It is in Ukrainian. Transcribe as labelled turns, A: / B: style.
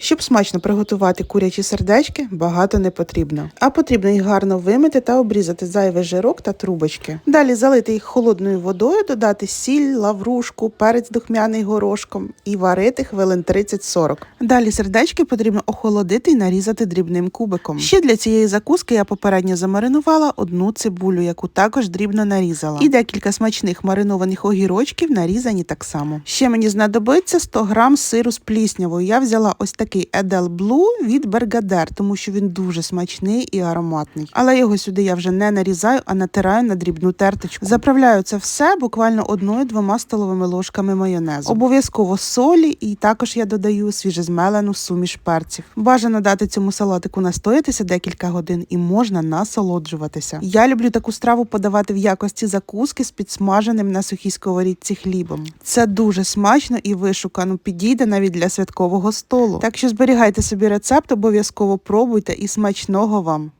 A: Щоб смачно приготувати курячі сердечки, багато не потрібно. А потрібно їх гарно вимити та обрізати зайвий жирок та трубочки. Далі залити їх холодною водою, додати сіль, лаврушку, перець духмяний горошком і варити хвилин 30-40. Далі сердечки потрібно охолодити і нарізати дрібним кубиком. Ще для цієї закуски я попередньо замаринувала одну цибулю, яку також дрібно нарізала. І декілька смачних маринованих огірочків нарізані так само. Ще мені знадобиться 100 грам сиру з пліснявою. Я взяла ось такий Edel Blue від Bergader, тому що він дуже смачний і ароматний. Але його сюди я вже не нарізаю, а натираю на дрібну терточку. Заправляю це все буквально одною-двома столовими ложками майонезу. Обов'язково солі, і також я додаю свіжезмелену суміш перців. Бажано дати цьому салатику настоятися декілька годин і можна насолоджуватися. Я люблю таку страву подавати в якості закуски з підсмаженим на сухій сковорідці хлібом. Це дуже смачно і вишукано, підійде навіть для святкового столу. Так що зберігайте собі рецепт, обов'язково пробуйте і смачного вам.